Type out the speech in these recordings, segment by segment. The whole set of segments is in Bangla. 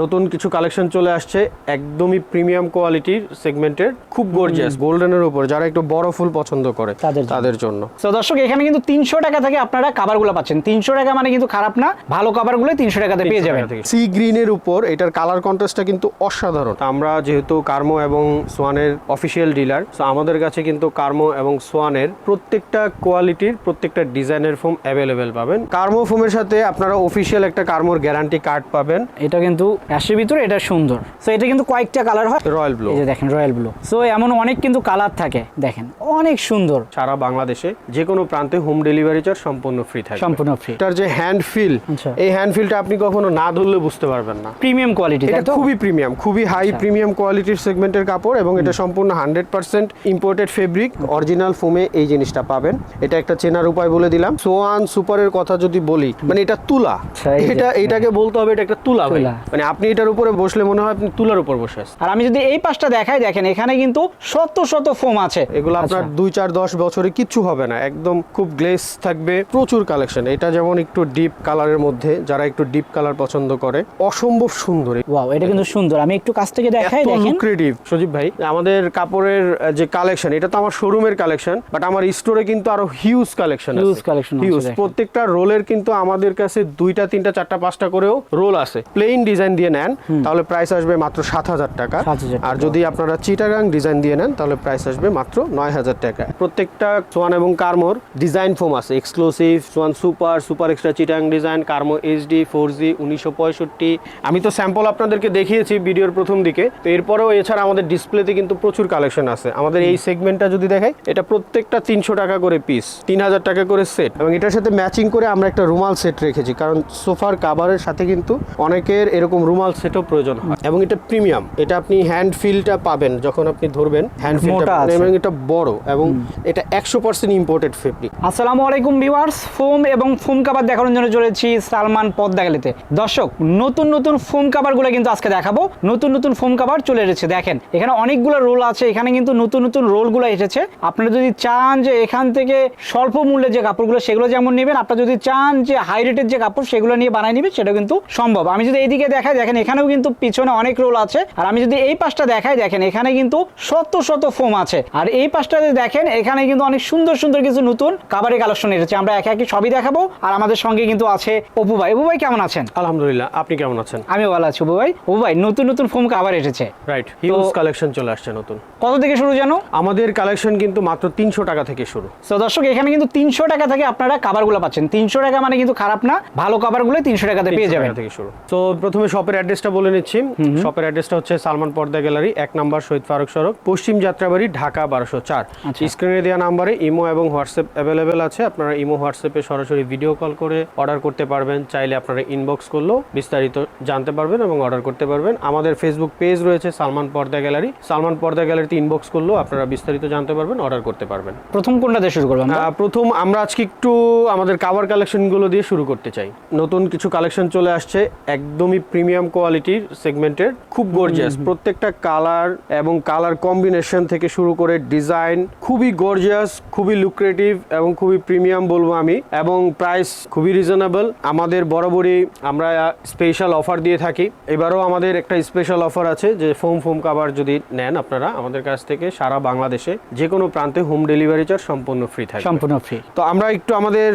নতুন কিছু কালেকশন চলে আসছে একদমই প্রিমিয়াম কোয়ালিটির সেগমেন্টের খুব গর্জিয়াস গোল্ডেনের উপর যারা একটু বড় ফুল পছন্দ করে তাদের জন্য। তো দর্শক এখানে কিন্তু তিনশো টাকা থেকে আপনারা কাভারগুলো পাচ্ছেন। তিনশো টাকা মানে কিন্তু খারাপ না ভালো কাভারগুলো তিনশো টাকাতে পেয়ে যাবেন। সি গ্রিনের উপর এটার কালার কন্ট্রাস্টটা কিন্তু অসাধারণ। আমরা যেহেতু কার্মো এবং সোয়ানের অফিসিয়াল ডিলার তো আমাদের কাছে কিন্তু কার্মো এবং সোয়ানের প্রত্যেকটা কোয়ালিটির প্রত্যেকটা ডিজাইনের ফোম অ্যাভেলেবেল পাবেন। কার্মো ফোমের সাথে আপনারা অফিসিয়াল একটা কার্মোর গ্যারান্টি কার্ড পাবেন। এটা কিন্তু অ্যাশের ভিতরে এটা সুন্দর। তো এটা কিন্তু কয়েকটা কালার হয়। রয়্যাল ব্লু এই যে দেখেন রয়্যাল ব্লু সো এমন অনেক কিন্তু কালার থাকে দেখেন অনেক সুন্দর। সারা বাংলাদেশে যে কোনো প্রান্তে হোম ডেলিভারি চার্জ সম্পূর্ণ ফ্রি থাকে সম্পূর্ণ ফ্রি এটার যে হ্যান্ড ফিল আচ্ছা। এই হ্যান্ড ফিলটা আপনি কখনো না ধরলে বুঝতে পারবেন না। প্রিমিয়াম কোয়ালিটি এটা খুবই প্রিমিয়াম খুবই হাই প্রিমিয়াম কোয়ালিটির সেগমেন্টের কাপড় এবং এটা সম্পূর্ণ hundred percent imported fabric original ফোমে এই জিনিসটা পাবেন। এটা একটা চেনার উপায় বলে দিলাম। সোয়ান সুপারের কথা যদি বলি মানে এটা তুলা। আচ্ছা। এটা এটাকে বলতে হবে এটা একটা তুলা তুলা। মানে আপনি এটার উপরে বসলে মনে হয় আপনি তুলার উপর বসে আছেন। আর আমি যদি এই পাশটা দেখাই দেখেন এখানে কিন্তু শত শত ফোম আছে। এগুলো আপনার আচ্ছা। দুই চার দশ বছরে কিচ্ছু হবে না একদম খুব গ্লেস থাকবে প্রচুর কালেকশন। এটা যেমন একটু ডিপ কালারের মধ্যে যারা একটু ডিপ কালার পছন্দ করে অসম্ভব সুন্দর ওয়াও এটা কিন্তু সুন্দর। আমি একটু কাছ থেকে দেখাই দেখেন। লুক্রেটিভ সজীব ভাই আমাদের কাপড়ের যে কালেকশন এটা তো আমার শোরুমের কালেকশন বাট আমার স্টোরে কিন্তু আরও হিউজ কালেকশন Huge collection আছে, হিউজ প্রত্যেকটা রোলের কিন্তু আমাদের কাছে দুইটা তিনটা চারটা পাঁচটা করেও রোল আছে। প্লেন ডিজাইন দিয়ে নেন তাহলে প্রাইস আসবে মাত্র সাত হাজার টাকা। আর যদি আপনারা চিটাগাং ডিজাইন দিয়ে নেন তাহলে প্রাইস আসবে মাত্র নয় হাজার টাকা। প্রত্যেকটা সোয়ান এবং কার্মোর ডিজাইন ফোম আছে। Exclusive Swan super super extra Chittagong design কার্মো HD four G উনিশশো পঁয়ষট্টি। আমি তো স্যাম্পল আপনাদেরকে দেখিয়েছি ভিডিওর প্রথম দিকে। তো এরপরেও এছাড়া আমাদের ডিসপ্লেতে কিন্তু প্রচুর কালেকশন আছে। আমাদের এই সেগমেন্টটা যদি দেখাই এটা প্রত্যেকটা তিনশো টাকা করে পিস তিন হাজার টাকা করে সেট এবং এটার সাথে ম্যাচিং করে আমরা একটা রুমাল সেট রেখেছি। কারণ সোফার কাভারের সাথে কিন্তু অনেকের এরকম রুমাল সেটও প্রয়োজন হয়। এবং এটা প্রিমিয়াম। এটা আপনি হ্যান্ড ফিলটা পাবেন যখন আপনি ধরবেন। হ্যান্ড ফিলটা এবং এটা বড় এবং এটা একশো পার্সেন্ট ইম্পোর্টেড ফেব্রিক আসসালামু আলাইকুম ভিউয়ার্স ফোম এবং ফোম কাভার দেখানোর জন্য চলেছি সালমান পদ্মা গেলিতে দর্শক নতুন নতুন ফোম কাভারগুলো কিন্তু আজকে দেখাবো। নতুন নতুন ফোম কাভার চলে এসেছে দেখেন। এখানে অনেকগুলো রোল আছে এখানে কিন্তু নতুন নতুন রোলগুলো এসেছে। আপনারা যদি চান যে এখান থেকে স্বল্প মূল্যের যে কাপড়গুলো সেগুলো যেমন নেবেন আপনারা যদি চান যে হাই রেটের যে কাপড় সেগুলো নিয়ে বানাই নেবেন সেটা কিন্তু সম্ভব। আমি যদি এইদিকে দেখাই দেখেন এখানেও কিন্তু পিছনে অনেক রোল আছে। আর আমি যদি এই পাশটা দেখাই দেখেন এখানে কিন্তু শত শত ফোম আছে। আর এই পাশটাতে দেখেন এখানে কিন্তু অনেক সুন্দর সুন্দর কিছু নতুন কাবারের কালেকশন এসেছে। আমরা একে একে সবই দেখাবো। আর আমাদের সঙ্গে কিন্তু আছে অপু ভাই। অপু ভাই কেমন আছেন? আলহামদুলিল্লাহ আপনি কেমন আছেন? আমি ভালো আছি অপু ভাই। অপু ভাই নতুন নতুন ফোম কাবার এসেছে। রাইট হিউজ কালেকশন চলে আসছে নতুন। কত থেকে শুরু জানো আমাদের কালেকশন কিন্তু মাত্র তিনশো টাকা থেকে শুরু। তো দর্শক এখানে কিন্তু তিনশো টাকা থেকে আপনারা কাবারগুলো পাচ্ছেন। তিনশো টাকা মানে কিন্তু খারাপ না ভালো কাবারগুলো তিনশো টাকাতে পেয়ে যাবেন। থেকে শুরু। তো প্রথমে শপের অ্যাড্রেসটা বলে নিচ্ছি। শপের অ্যাড্রেসটা হচ্ছে সালমান পর্দা গ্যালারি এক নাম্বার শহীদ ফারুক সড়ক পশ্চিম যাত্রাবাড়ি ঢাকা বারোশো চার। আচ্ছা। স্ক্রিনে দেওয়া নাম্বারে ইমো এবং হোয়াটসঅ্যাপ অ্যাভেলেবেল আছে। আপনারা ইমো হোয়াটসঅ্যাপে সরাসরি ভিডিও কল করে অর্ডার করতে পারবেন। চাইলে আপনারা ইনবক্স করলেও বিস্তারিত জানতে পারবেন এবং অর্ডার করতে পারবেন। আমাদের ফেসবুক পেজ রয়েছে সালমান পর্দা গ্যালারি। সালমান পর্দা গ্যালারিতে ইনবক্স করলেও আপনারা বিস্তারিত জানতে পারবেন অর্ডার করতে পারবেন। প্রথম কোনটা দিয়ে শুরু করবেন প্রথম আমরা আজকে একটু আমাদের কাভার কালেকশনগুলো দিয়ে শুরু করতে চাই। নতুন কিছু কালেকশন চলে আসছে একদমই প্রিমিয়াম কোয়ালিটির সেগমেন্টের খুব গর্জিয়াস প্রত্যেকটা কালার এবং কালার কম্বিনেশন থেকে শুরু করে ডিজাইন খুবই গর্জিয়াস খুবই লুক্রেটিভ এবং খুবই প্রিমিয়াম বলব আমি। এবং প্রাইস খুবই রিজনেবল আমাদের বরাবরই আমরা স্পেশাল অফার দিয়ে থাকি। এবারও আমাদের একটা স্পেশাল অফার আছে যে ফোম ফোম কাভার যদি নেন আপনারা আমাদের কাছ থেকে সারা বাংলাদেশে যে কোনো প্রান্তে হোম ডেলিভারি চার্জ সম্পূর্ণ ফ্রি থাকে সম্পূর্ণ ফ্রি তো আমরা একটু আমাদের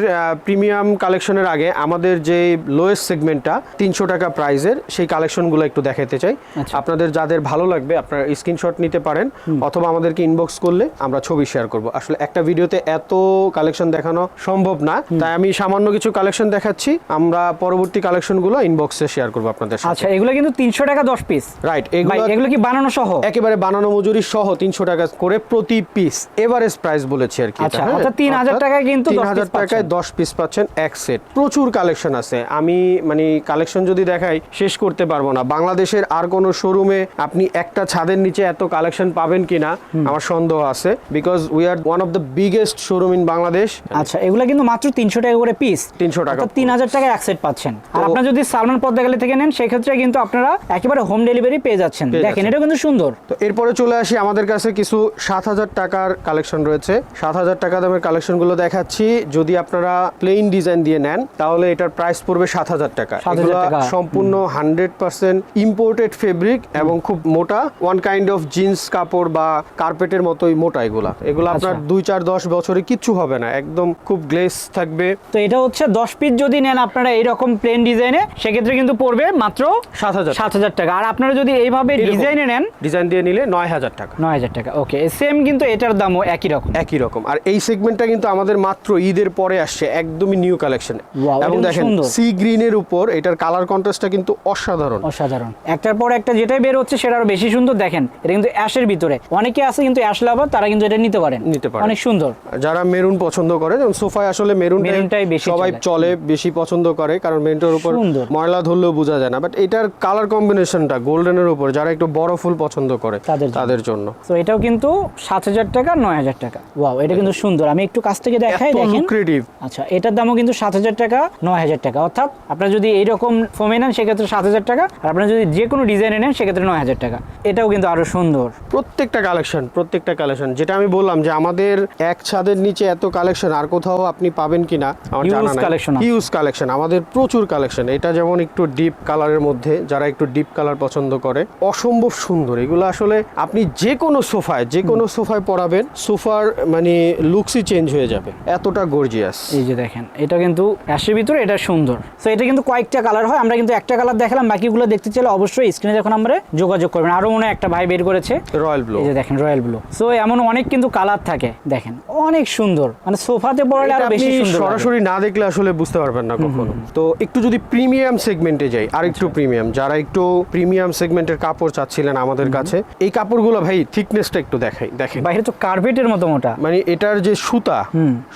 প্রিমিয়াম কালেকশনের আগে আমাদের যে লোয়েস্ট সেগমেন্টটা তিনশো টাকা প্রাইজের সেই কালেকশনগুলো একটু দেখাতে চাই। আচ্ছা। আপনাদের যাদের ভালো লাগবে আপনারা স্ক্রিনশট নিতে পারেন অথবা আমাদেরকে ইনবক্স করলে আমরা ছবি শেয়ার করব। আসলে একটা ভিডিওতে এত কালেকশন দেখানো সম্ভব না তাই আমি সামান্য কিছু কালেকশন দেখাচ্ছি। আমরা পরবর্তী কালেকশনগুলো ইনবক্সে শেয়ার করব আপনাদের সাথে। আচ্ছা এগুলো কিন্তু তিনশো টাকা দশ পিস রাইট এগুলো এগুলো কি বানানো সহ? একেবারে বানানো মজুরি সহ তিনশো টাকা করে প্রতি পিস এভারেজ প্রাইস বলেছি আর কি আচ্ছা, হ্যাঁ? অর্থাৎ 3000 টাকায় কিন্তু 10 তিন হাজার piece টাকায় দশ পিস পাচ্ছেন এক সেট প্রচুর কালেকশন আছে। আমি মানে কালেকশন যদি দেখাই শেষ করতে পারব না। বাংলাদেশের আর কোনো শোরুমে আপনি একটা ছাদের নিচে এত কালেকশন পাবেন কিনা আমার সন্দেহ আছে। Because we are one of the biggest showroom in Bangladesh আচ্ছা এগুলো কিন্তু মাত্র তিনশো টাকা করে পিস 300 টাকা তিন হাজার টাকায় এক সেট পাচ্ছেন। আর আপনারা যদি সালমান পদ্মা গেলে থেকে নেন সেক্ষেত্রে কিন্তু আপনারা একেবারে হোম ডেলিভারি পেয়ে যাচ্ছেন। দেখেন এটা কিন্তু সুন্দর। তো এরপরে চলে আসি আমাদের কাছে কিছু সাত হাজার টাকার কালেকশন রয়েছে। সাত হাজার টাকা দামের কালেকশনগুলো দেখাচ্ছি। যদি আপনারা প্লেন ডিজাইন দিয়ে নেন তাহলে এটার প্রাইস পড়বে সাত হাজার টাকা। 7,000 এগুলো টাকা। সম্পূর্ণ হান্ড্রেড পার্সেন্ট ইম্পোর্টেড ফেব্রিক এবং খুব মোটা ওয়ান কাইন্ড অফ জিন্স কাপড় বা কার্পেটের মতোই মোটা এগুলা। এগুলো আপনার আচ্ছা। দুই চার দশ বছরে কিচ্ছু হবে না একদম খুব গ্লেস থাকবে। তো এটা হচ্ছে দশ পিস যদি নেন আপনারা এইরকম প্লেন ডিজাইনে সেক্ষেত্রে কিন্তু পড়বে মাত্র সাত হাজার সাত হাজার টাকা। আর আপনারা যদি এইভাবে ডিজাইনে নেন ডিজাইন দিয়ে নিলে নয় হাজার টাকা। নয় হাজার টাকা ওকে সেম কিন্তু এটার দামও একই রকম। একই রকম। আর এই সেগমেন্টটা কিন্তু আমাদের মাত্র ঈদের পরে আসছে একদমই নিউ কালেকশন এবং দেখেন। সি গ্রিনের উপর এটার কালার কন্ট্রাস্টটা কিন্তু অসাধারণ। অসাধারণ। একটার পর একটা যেটাই বের হচ্ছে সেটা আরও বেশি সুন্দর। দেখেন এটা কিন্তু অ্যাশের ভিতরে। অনেকে আছে কিন্তু অ্যাশ লাভার তারা কিন্তু এটা নিতে পারেন। নিতে পারেন। অনেক সুন্দর। যারা মেরুন পছন্দ করে যেমন সোফায় আসলে মেরুন মেরুনটাই বেশি সবাই চলে। বেশি পছন্দ করে কারণ মেরুনটার উপর ময়লা ধরলেও বোঝা যায় না। বাট এটার কালার কম্বিনেশনটা গোল্ডেনের উপর যারা একটু বড় ফুল পছন্দ করে তাদের জন্য। তো এটাও কিন্তু সাত হাজার টাকা নয় হাজার টাকা। ওয়াও এটা কিন্তু সুন্দর। আমি একটু কাছ থেকে দেখাই দেখেন। লুক্রেটিভ আচ্ছা এটার দামও কিন্তু সাত হাজার টাকা নয় হাজার টাকা। অর্থাৎ আপনারা যদি এইরকম ফোমে নেন সেক্ষেত্রে সাত হাজার টাকা আর আপনারা যদি যে কোনো ডিজাইনে নেন সেক্ষেত্রে নয় হাজার টাকা। এটাও কিন্তু আরও সুন্দর। প্রত্যেকটা কালেকশন প্রত্যেকটা কালেকশন যেটা আমি বললাম যে আমাদের এক ছাদের নিচে এত কালেকশন আর কোথাও আপনি পাবেন কিনা আমার জানা নাই। collection হিউজ কালেকশন আমাদের প্রচুর কালেকশন এটা যেমন একটু ডিপ কালারের মধ্যে যারা একটু ডিপ কালার পছন্দ করে অসম্ভব সুন্দর। এগুলো আসলে আপনি যে কোনো সোফায় যে কোনো সোফায় পরাবেন সোফার মানে লুকসই চেঞ্জ হয়ে যাবে। এতটা গর্জিয়াস এই যে দেখেন এটা কিন্তু অ্যাশের ভিতরে এটা সুন্দর। তো এটা কিন্তু কয়েকটা কালার হয় আমরা কিন্তু একটা কালার দেখালাম বাকিগুলো দেখতে চাইলে অবশ্যই স্ক্রিনে যখন আমরা যোগাযোগ করবেন। আরও মনে একটা ভাই বের করেছে। রয়্যাল ব্লু এই যে দেখেন রয়্যাল ব্লু সো এমন অনেক কিন্তু কালার থাকে দেখেন। অনেক সুন্দর। মানে সোফাতে পড়লে আরও বেশি সুন্দর সরাসরি না দেখলে আসলে বুঝতে পারবেন না কখনো। তো একটু যদি প্রিমিয়াম সেগমেন্টে যাই আর একটু। প্রিমিয়াম যারা একটু প্রিমিয়াম সেগমেন্টের কাপড় চাচ্ছিলেন আমাদের কাছে এই কাপড়গুলো ভাই থিকনেসটা একটু দেখাই দেখেন। বাইরে তো কার্পেটের মতো মোটা। মানে এটার যে সুতা।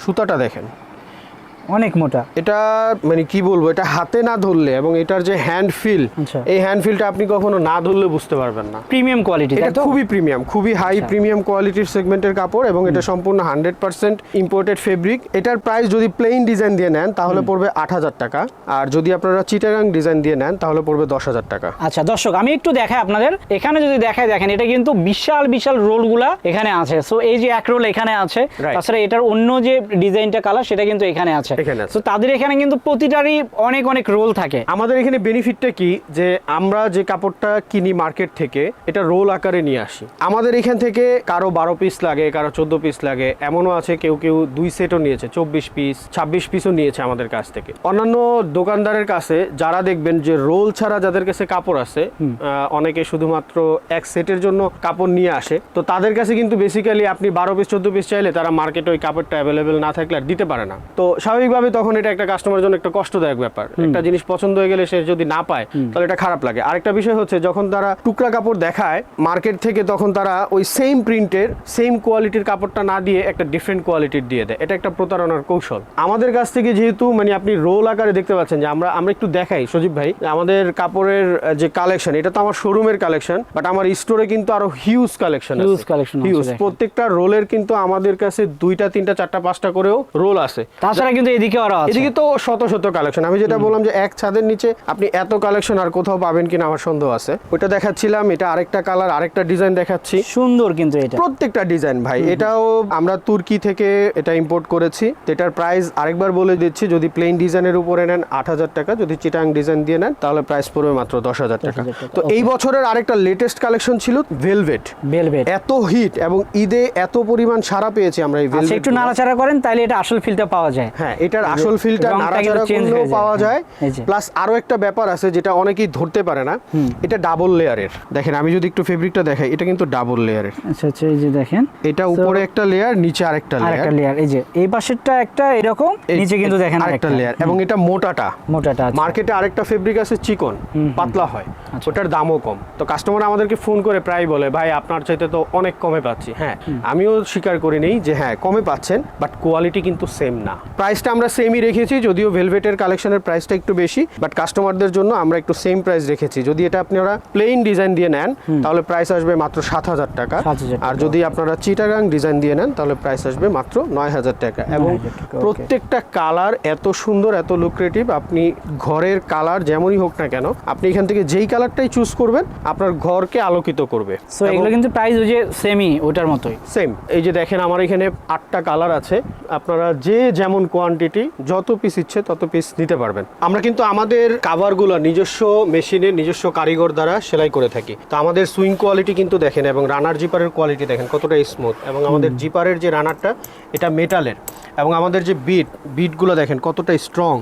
সুতাটা দেখেন। অনেক মোটা। এটা মানে কি বলব এটা হাতে না ধরলে এবং এটার যে হ্যান্ড ফিল আচ্ছা। এই হ্যান্ড ফিলটা আপনি কখনো না ধরলে বুঝতে পারবেন না। প্রিমিয়াম কোয়ালিটি এটা খুবই প্রিমিয়াম খুবই হাই। প্রিমিয়াম কোয়ালিটির সেগমেন্টের কাপড় এবং এটা সম্পূর্ণ হান্ড্রেড পার্সেন্ট ইম্পোর্টেড ফেব্রিক এটার প্রাইস যদি প্লেন ডিজাইন দিয়ে নেন তাহলে পড়বে আট হাজার টাকা। আর যদি আপনারা চিটাগাং ডিজাইন দিয়ে নেন তাহলে পড়বে দশ হাজার টাকা। আচ্ছা দর্শক আমি একটু দেখাই আপনাদের। এখানে যদি দেখাই দেখেন এটা কিন্তু বিশাল বিশাল রোলগুলা এখানে আছে। সো এই যে এক রোল এখানে আছে তাছাড়া এটার অন্য যে ডিজাইনটা কালার সেটা কিন্তু এখানে আছে। এখানে। তো তাদের এখানে কিন্তু প্রতিটারই অনেক অনেক রোল থাকে। আমাদের এখানে বেনিফিটটা কি? যে আমরা যে কাপড়টা কিনি মার্কেট থেকে এটা রোল আকারে নিয়ে আসি। আমাদের এখান থেকে কারও বারো পিস লাগে কারও চোদ্দ পিস লাগে এমনও আছে কেউ কেউ দুই সেটও নিয়েছে চব্বিশ পিস ছাব্বিশ পিসও নিয়েছে আমাদের কাছ থেকে। অন্যান্য দোকানদারের কাছে যারা দেখবেন যে রোল ছাড়া যাদের কাছে কাপড় আছে অনেকে শুধুমাত্র এক সেটের জন্য কাপড় নিয়ে আসে। তো তাদের কাছে কিন্তু বেসিক্যালি আপনি বারো পিস চোদ্দ পিস চাইলে তারা মার্কেটে ওই কাপড়টা অ্যাভেলেবেল না থাকলে আর দিতে পারে না। তো স্বাভাবিকভাবে তখন এটা একটা কাস্টমারের জন্য একটা কষ্টদায়ক ব্যাপার। একটা জিনিস পছন্দ হয়ে গেলে সে যদি না পায় তাহলে এটা খারাপ লাগে। আরেকটা বিষয় হচ্ছে যখন তারা টুকরা কাপড় দেখায় মার্কেট থেকে তখন তারা ওই সেম প্রিন্টের সেম কোয়ালিটির কাপড়টা না দিয়ে একটা ডিফারেন্ট কোয়ালিটির দিয়ে দেয়। এটা একটা প্রতারণার কৌশল। আমাদের কাছ থেকে যেহেতু মানে আপনি রোল আকারে দেখতে পাচ্ছেন যে আমরা আমরা একটু দেখাই সজীব ভাই। আমাদের কাপড়ের যে কালেকশন এটা তো আমার শোরুমের কালেকশন বাট আমার স্টোরে কিন্তু আরও huge collection huge collection huge প্রত্যেকটা রোলের কিন্তু আমাদের কাছে দুইটা তিনটা চারটা পাঁচটা করেও রোল আছে তাছাড়া কিন্তু এদিকে আরও আছে। এদিকে তো শত শত কালেকশন আমি যেটা বললাম যে এক ছাদের নিচে আপনি এত কালেকশন আর কোথাও পাবেন কিনা আমার সন্দেহ আছে। ওইটা দেখাচ্ছিলাম এটা আরেকটা কালার আরেকটা ডিজাইন দেখাচ্ছি। সুন্দর কিন্তু এটা। প্রত্যেকটা ডিজাইন ভাই এটাও আমরা তুর্কি থেকে এটা ইম্পোর্ট করেছি। এটার প্রাইস আরেকবার বলে দিচ্ছি যদি প্লেন ডিজাইনের উপরে নেন আট হাজার টাকা যদি চিটাং ডিজাইন দিয়ে নেন তাহলে প্রাইস পড়বে মাত্র দশ হাজার টাকা। 10,000 টাকা, তো এই বছরের আরেকটা লেটেস্ট কালেকশন ছিল ভেলভেট ভেলভেট এত হিট এবং ঈদে এত পরিমাণ সারা পেয়েছি আমরা এই আচ্ছা velvet একটু নাড়াচাড়া করেন তাহলে এটা আসল ফিলটা পাওয়া যায়। হ্যাঁ এটার আসল ফিলটা নাড়াচাড়া করলেও পাওয়া যায়। প্লাস আরও একটা ব্যাপার আছে যেটা অনেকেই ধরতে পারে না। এটা ডাবল লেয়ারের দেখেন আমি যদি একটু ফেব্রিকটা দেখাই এটা কিন্তু ডাবল লেয়ারের আচ্ছা আচ্ছা এই যে দেখেন। এটা উপরে একটা লেয়ার নিচে আরেকটা লেয়ার আরেকটা লেয়ার এই যে এই পাশেরটা একটা এরকম নিচে কিন্তু দেখেন আরেকটা লেয়ার এবং এটা মোটাটা। মোটাটা মার্কেটে আরেকটা ফেব্রিক আছে চিকন পাতলা হয় আচ্ছা। ওটার দামও কম। তো কাস্টমার আমাদেরকে ফোন করে প্রায় বলে ভাই আপনার চাইতে তো অনেক কমে পাচ্ছি। হ্যাঁ আমিও স্বীকার করে নেই যে হ্যাঁ কমে পাচ্ছেন বাট কোয়ালিটি কিন্তু সেম না। প্রাইসটা আমরা সেমই রেখেছি যদিও ভেলভেটের কালেকশনের প্রাইসটা একটু বেশি বাট কাস্টমারদের জন্য আমরা একটু সেম প্রাইস রেখেছি। যদি এটা আপনারা প্লেন ডিজাইন দিয়ে নেন তাহলে প্রাইস আসবে মাত্র সাত হাজার টাকা। আর যদি আপনারা চিটাগাং ডিজাইন দিয়ে নেন তাহলে প্রাইস আসবে মাত্র নয় হাজার টাকা। এবং 9,000 টাকা, okay. প্রত্যেকটা কালার এত সুন্দর এত লুক্রেটিভ আপনি ঘরের কালার যেমনই হোক না কেন আপনি এখান থেকে যেই কালারটাই চুজ করবেন আপনার ঘরকে আলোকিত করবে। সো এগুলো কিন্তু প্রাইস ওই যে সেমি ওটার মতোই। সেম এই যে দেখেন আমার এখানে আটটা কালার আছে। আপনারা যে যেমন কোয়ান্টিটি কোয়ান্টিটি যত পিস ইচ্ছে তত পিস নিতে পারবেন। আমরা কিন্তু আমাদের কাভারগুলো নিজস্ব মেশিনে নিজস্ব কারিগর দ্বারা সেলাই করে থাকি। তো আমাদের সুইং কোয়ালিটি কিন্তু দেখেন এবং রানার জিপারের কোয়ালিটি দেখেন কতটা স্মুথ এবং আমাদের জিপারের যে রানারটা এটা মেটালের এবং আমাদের যে বিট বিটগুলো দেখেন কতটা স্ট্রং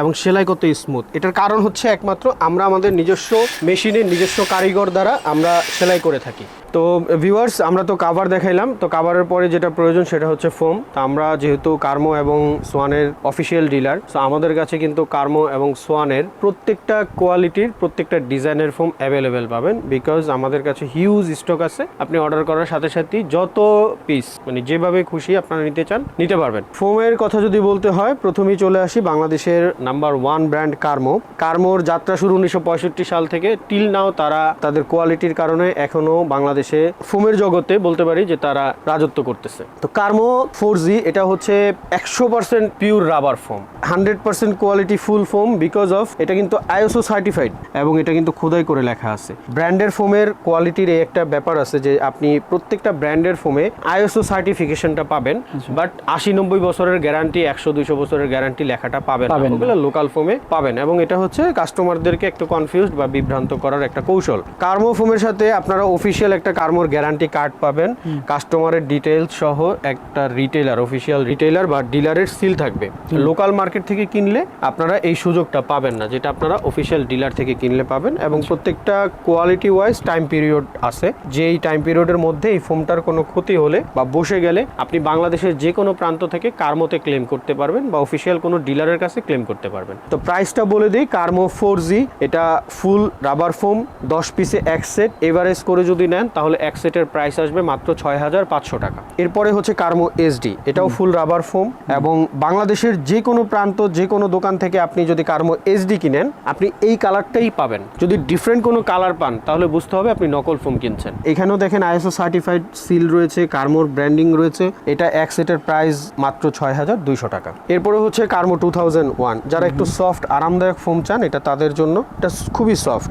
এবং সেলাই কত স্মুথ এটার কারণ হচ্ছে একমাত্র আমরা আমাদের নিজস্ব মেশিনের নিজস্ব কারিগর দ্বারা আমরা সেলাই করে থাকি। তো ভিউয়ার্স আমরা তো কাভার দেখাইলাম। তো কাভারের পরে যেটা প্রয়োজন সেটা হচ্ছে ফোম তো আমরা যেহেতু কার্মো এবং সোয়ানের অফিসিয়াল ডিলার তো আমাদের কাছে কিন্তু কার্মো এবং সোয়ানের প্রত্যেকটা কোয়ালিটির প্রত্যেকটা ডিজাইনের ফোম অ্যাভেলেবেল পাবেন বিকজ আমাদের কাছে হিউজ স্টক আছে। আপনি অর্ডার করার সাথে সাথেই যত পিস মানে যেভাবে খুশি আপনারা নিতে চান, নিতে পারবেন। ফোমের কথা যদি বলতে হয়, প্রথমেই চলে আসি বাংলাদেশের নাম্বার ওয়ান ব্র্যান্ড কার্মো কার্মোর যাত্রা শুরু উনিশশো পঁয়ষট্টি সাল থেকে। টিল নাও তারা তাদের কোয়ালিটির কারণে এখনও বাংলাদেশে ফোমের জগতে বলতে পারি যে তারা রাজত্ব করতেছে। তো কার্মো ফোর এটা হচ্ছে একশো percent pure rubber foam hundred percent quality full foam because of এটা কিন্তু আইএসও সার্টিফাইড এবং এটা কিন্তু খোদাই করে লেখা আছে। ব্র্যান্ডের ফোমের কোয়ালিটির এই একটা ব্যাপার আছে যে আপনি প্রত্যেকটা ব্র্যান্ডের ফোমে আইএসও সার্টিফিকেশনটা পাবেন বাট আশি নব্বই বছরের গ্যারান্টি একশো দুইশো বছরের গ্যারান্টি লেখাটা পাবেন পাবেন ওগুলো লোকাল ফোমে পাবেন এবং এটা হচ্ছে কাস্টমারদেরকে একটু কনফিউজড বা বিভ্রান্ত করার একটা কৌশল। কার্মো ফোমের সাথে আপনারা অফিসিয়াল একটা কার্মোর গ্যারান্টি কার্ড পাবেন। কাস্টমারের ডিটেলস সহ একটা রিটেলার অফিসিয়াল রিটেলার বা ডিলারের সিল থাকবে। লোকাল মার্কেট থেকে কিনলে আপনারা এই সুযোগটা পাবেন না যেটা আপনারা অফিসিয়াল ডিলার থেকে কিনলে পাবেন এবং প্রত্যেকটা কোয়ালিটি ওয়াইজ টাইম পিরিয়ড আছে। যে এই টাইম পিরিয়ডের মধ্যে এই ফোমটার কোনো ক্ষতি হলে বা বসে গেলে আপনি বাংলাদেশের যে কোনো প্রান্ত থেকে কার্মোতে ক্লেম করতে পারবেন বা অফিসিয়াল কোনো ডিলারের কাছে ক্লেম করতে পারবেন। তো প্রাইসটা বলে দিই কার্মো ফোর জি এটা ফুল রাবার ফোম দশ পিসে এক সেট এভারেজ করে যদি নেন তাহলে এক সেটের প্রাইস আসবে মাত্র ছয় হাজার পাঁচশো টাকা। এরপরে হচ্ছে কার্মো এসডি এটাও ফুল রাবার ফোম এবং বাংলাদেশের যে কোনো প্রান্ত যে কোনো দোকান থেকে আপনি যদি কার্মো এসডি কিনেন আপনি এই কালারটাই পাবেন। যদি ডিফারেন্ট কোনো কালার পান তাহলে বুঝতে হবে আপনি নকল ফোম কিনছেন। এখানেও দেখেন আইএসও সার্টিফাইড সিল রয়েছে কার্মোর ব্র্যান্ডিং রয়েছে। এটা এক সেটের প্রাইস মাত্র ছয় হাজার দুইশো টাকা। এরপরে হচ্ছে কার্মো টু থাউজেন্ড ওয়ান যারা একটু সফট আরামদায়ক ফোম চান এটা তাদের জন্য। এটা খুবই সফট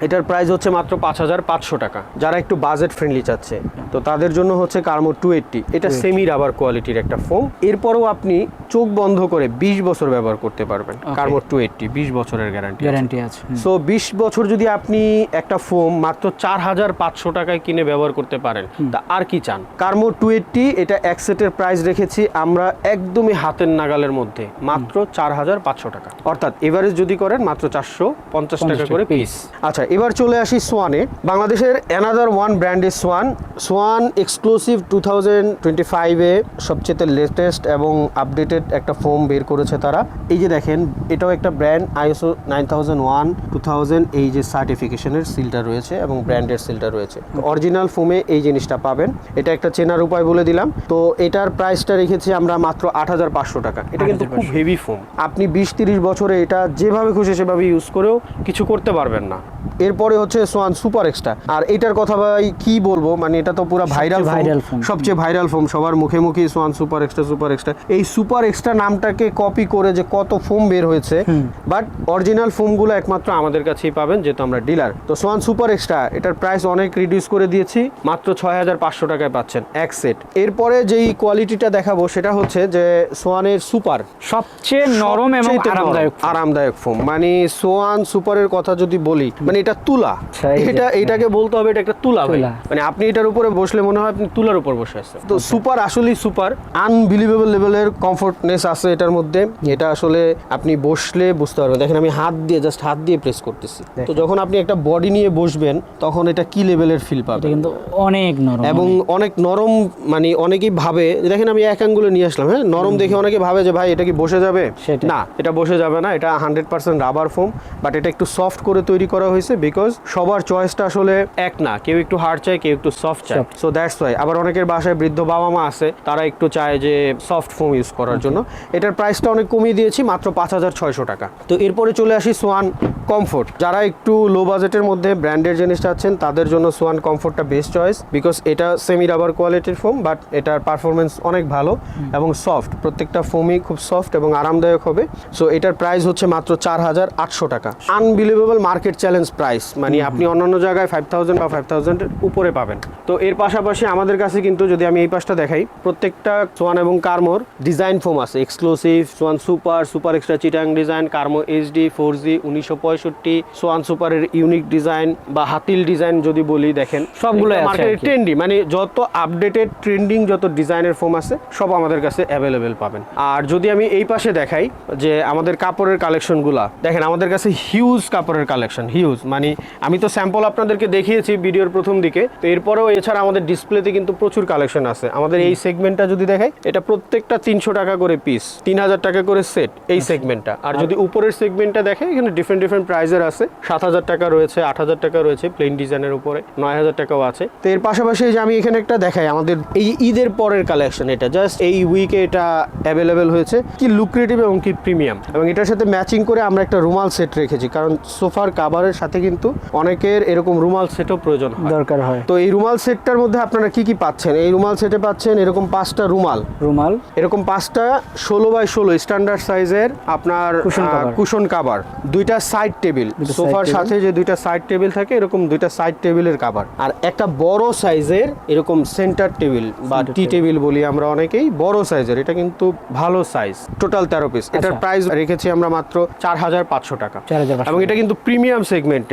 এটার প্রাইস হচ্ছে মাত্র পাঁচ হাজার পাঁচশো টাকা। যারা একটু বাজেট ফ্রেন্ডলি চাচ্ছে। তো তাদের জন্য হচ্ছে কার্মো টু এইট্টি এটা সেমি রাবার কোয়ালিটির একটা ফোম এরপরও আপনি চোখ বন্ধ করে বিশ বছর ব্যবহার করতে পারবেন কার্মো টু এইট্টি বিশ বছরের গ্যারান্টি গ্যারান্টি আছে সো বিশ বছর যদি আপনি একটা ফোম মাত্র চার হাজার পাঁচশো টাকায় কিনে ব্যবহার করতে পারেন তা আর কি চান? কার্মো টু এইট্টি এটা এক সেটের প্রাইস রেখেছি আমরা একদমই হাতের নাগালের মধ্যে। মাত্র চার হাজার পাঁচশো টাকা। অর্থাৎ এভারেজ যদি করেন মাত্র চারশো পঞ্চাশ টাকা করে পিস আচ্ছা এবার চলে আসি সোয়ানে বাংলাদেশের another one brand Swan Swan exclusive two thousand twenty ফাইভে সবচেয়ে লেটেস্ট এবং আপডেটেড একটা ফোম বের করেছে তারা। এই যে দেখেন এটাও একটা brand ISO nine thousand one two thousand এই যে সার্টিফিকেশনের সিলটা রয়েছে এবং ব্র্যান্ডের সিলটা রয়েছে। অরিজিনাল ফোমে এই জিনিসটা পাবেন। এটা একটা চেনার উপায় বলে দিলাম। তো এটার প্রাইসটা রেখেছি আমরা মাত্র আট হাজার পাঁচশো টাকা। এটা কিন্তু খুব হেভি ফোম আপনি বিশ তিরিশ বছরে এটা যেভাবে খুশি সেভাবে ইউজ করেও কিছু করতে পারবেন না। এরপরে হচ্ছে সোয়ান সুপার এক্সট্রা আর এটার কথা ভাই কি বলব? মানে এটা তো পুরো ভাইরাল ভাইরাল ফোম। সবচেয়ে ভাইরাল ফোম। সবার মুখে মুখে Swan super extra super extra এই সুপার এক্সট্রা নামটাকে কপি করে যে কত ফোম বের হয়েছে বাট অরিজিনাল ফোমগুলো একমাত্র আমাদের কাছেই পাবেন যেহেতু আমরা ডিলার তো সোয়ান সুপার এক্সট্রা এটার প্রাইস অনেক রিডিউস করে দিয়েছি মাত্র ছয় হাজার পাঁচশো টাকায় পাচ্ছেন এক সেট এরপরে যেই কোয়ালিটিটা দেখাবো সেটা হচ্ছে যে সোয়ানের সুপার। সবচেয়ে নরম এবং আরামদায়ক আরামদায়ক ফোম। মানে সোয়ান সুপারের কথা যদি বলি মানে এটা তুলা। আচ্ছা, এটা এইটাকে বলতে হবে এটা একটা তুলা ভাই। মানে আপনি এটার উপরে বসলে মনে হয় আপনি তুলার উপর বসে আছেন। তো সুপার আসলেই সুপার আনবিলিভেবল লেভেলের কমফোর্টনেস আছে এটার মধ্যে। এটা আসলে আপনি বসলে বুঝতে পারবেন। দেখেন আমি হাত দিয়ে জাস্ট হাত দিয়ে প্রেস করতেছি। তো যখন আপনি একটা বডি নিয়ে বসবেন তখন এটা কি লেভেলের ফিল পাবেন? কিন্তু অনেক নরম এবং অনেক। নরম মানে অনেকেই ভাবে দেখেন আমি এক আঙ্গুলে নিয়ে আসলাম হ্যাঁ? নরম দেখে অনেকে ভাবে যে ভাই এটা কি বসে যাবে। না এটা বসে যাবে না এটা hundred percent rubber foam but এটা একটু সফট করে তৈরি করা হয়েছে। বিকজ সবার চয়েসটা আসলে এক না। কেউ একটু হার্ড চায় কেউ একটু সফট চায়। সো দ্যাটস ওয়াই আবার অনেকের বাসায় বৃদ্ধ বাবা মা আছে তারা একটু চায় যে সফট ফোম ইউজ করার জন্য। এটার প্রাইসটা অনেক কমিয়ে দিয়েছি মাত্র পাঁচ হাজার ছয়শো টাকা। তো এরপরে চলে আসি সোয়ান কমফোর্ট যারা একটু লো বাজেটের মধ্যে ব্র্যান্ডের জিনিস চাচ্ছেন তাদের জন্য সোয়ান কমফোর্টটা বেস্ট চয়েস বিকজ এটা সেমি রাবার কোয়ালিটির ফোম বাট এটার পারফরমেন্স অনেক ভালো এবং সফট প্রত্যেকটা ফোমই খুব সফট এবং আরামদায়ক হবে। সো এটার প্রাইস হচ্ছে মাত্র চার হাজার আটশো টাকা। আনবিলিভেবল মার্কেট চ্যালেঞ্জ প্রাইস মানে আপনি অন্যান্য জায়গায় ফাইভ থাউজেন্ড বা ফাইভ থাউজেন্ডের উপরে পাবেন। তো এর পাশাপাশি আমাদের কাছে কিন্তু যদি আমি এই পাশটা দেখাই প্রত্যেকটা সোয়ান এবং কার্মোর ডিজাইন ফোম আছে। Exclusive Swan super super extra Chittagong design কার্মো HD four G উনিশশো পঁয়ষট্টি সোয়ান সুপারের ইউনিক ডিজাইন বা হাতিল ডিজাইন যদি বলি দেখেন আর ট্রেন্ডি মানে যত আপডেটেড ট্রেন্ডিং যত ডিজাইনের ফোম আছে সব আমাদের কাছে অ্যাভেলেবেল পাবেন। আর যদি আমি এই পাশে দেখাই যে আমাদের কাপড়ের কালেকশনগুলা দেখেন আমাদের কাছে হিউজ কাপড়ের কালেকশন হিউজ মানে আমি তো স্যাম্পল আপনাদেরকে দেখিয়েছি ভিডিওর প্রথম দিকে তো এরপরেও এছাড়া আমাদের ডিসপ্লেতে কিন্তু প্রচুর কালেকশন আছে। আমাদের এই সেগমেন্টটা যদি দেখাই এটা প্রত্যেকটা তিনশো টাকা করে পিস তিন হাজার টাকা করে সেট এই সেগমেন্টটা আর যদি উপরের সেগমেন্টটা দেখে এখানে ডিফারেন্ট ডিফারেন্ট প্রাইজের আছে। সাত হাজার টাকা রয়েছে আট হাজার টাকা রয়েছে প্লেন ডিজাইনের উপরে নয় হাজার টাকাও আছে। তো এর পাশাপাশি যে আমি এখানে একটা দেখাই আমাদের এই ঈদের পরের কালেকশন এটা জাস্ট এই উইকে এটা অ্যাভেলেবেল হয়েছে। কি লুক্রেটিভ এবং কি প্রিমিয়াম এবং এটার সাথে ম্যাচিং করে আমরা একটা রুমাল সেট রেখেছি কারণ সোফার কাভারের সাথে কিন্তু অনেকের এরকম রুমাল সেটও প্রয়োজন দরকার হয়। তো এই রুমাল সেটটার মধ্যে আপনারা কি কি পাচ্ছেন? এই রুমাল সেটে পাচ্ছেন এরকম পাঁচটা রুমাল। রুমাল। এরকম পাঁচটা ষোলো বাই ষোলো স্ট্যান্ডার্ড সাইজের আপনার কুশন কাভার দুইটা সাইড টেবিল সোফার সাথে যে দুইটা সাইড টেবিল থাকে এরকম দুইটা সাইড টেবিলের কাভার আর একটা বড় সাইজের এরকম সেন্টার টেবিল বা টি টেবিল বলি আমরা অনেকেই বড় সাইজের এটা কিন্তু ভালো সাইজ টোটাল তেরো পিস এটার আচ্ছা। প্রাইস রেখেছি আমরা মাত্র চার হাজার পাঁচশো টাকা। এবং এটা কিন্তু প্রিমিয়াম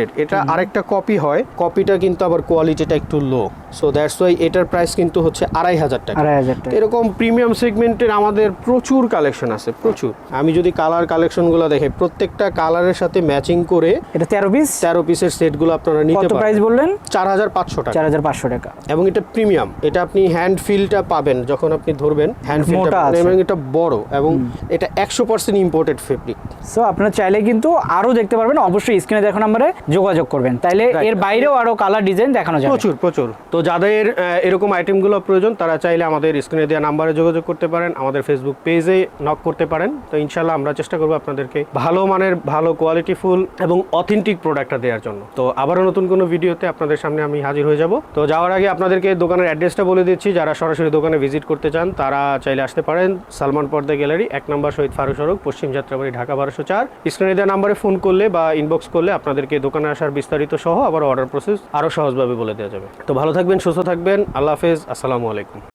সেগমেন্টেড এটা আরেকটা কপি হয়। কপিটা কিন্তু আবার কোয়ালিটিটা একটু লো সো দ্যাটস ওয়াই এটার প্রাইস কিন্তু হচ্ছে আড়াই হাজার টাকা। আড়াই হাজার টাকা। এরকম প্রিমিয়াম সেগমেন্টের আমাদের প্রচুর কালেকশন আছে প্রচুর। আমি যদি কালার কালেকশনগুলো দেখি প্রত্যেকটা কালারের সাথে ম্যাচিং করে এটা তেরো পিস তেরো পিসের সেটগুলো আপনারা নিতে কত প্রাইস বললেন? চার হাজার পাঁচশো টাকা। চার হাজার পাঁচশো টাকা। এবং এটা প্রিমিয়াম এটা আপনি হ্যান্ড ফিলটা পাবেন যখন আপনি ধরবেন। হ্যান্ড ফিলটা এবং এটা বড় এবং এটা একশো পার্সেন্ট ইম্পোর্টেড ফেব্রিক সো আপনারা চাইলে কিন্তু আরও দেখতে পারবেন। অবশ্যই স্ক্রিনে দেখো নাম্বারে যোগাযোগ করবেন। তাইলে এর বাইরেও আরও কালার ডিজাইন দেখানো যাবে। প্রচুর প্রচুর। তো যাদের এরকম আইটেমগুলো প্রয়োজন তারা চাইলে আমাদের স্ক্রিনে দেওয়া নাম্বারে যোগাযোগ করতে পারেন আমাদের ফেসবুক পেজে নক করতে পারেন। তো ইনশাল্লাহ আমরা চেষ্টা করব আপনাদেরকে ভালো মানের ভালো কোয়ালিটি ফুল এবং অথেন্টিক প্রোডাক্টটা দেওয়ার জন্য। তো আবারও নতুন কোনো ভিডিওতে আপনাদের সামনে আমি হাজির হয়ে যাব। তো যাওয়ার আগে আপনাদেরকে দোকানের অ্যাড্রেসটা বলে দিচ্ছি। যারা সরাসরি দোকানে ভিজিট করতে চান তারা চাইলে আসতে পারেন সালমান পর্দা গ্যালারি এক নম্বর শহীদ ফারুক সড়ক পশ্চিম যাত্রাবাড়ি ঢাকা বারোশো চার। স্ক্রিনে দেওয়া নাম্বারে ফোন করলে বা ইনবক্স করলে আপনাদেরকে দোকানে আসার বিস্তারিত সহ আবার অর্ডার প্রসেস আরও সহজভাবে বলে দেওয়া যাবে। তো ভালো থাকবেন, সুস্থ থাকবেন, আল্লাহ হাফেজ, আসসালামু আলাইকুম।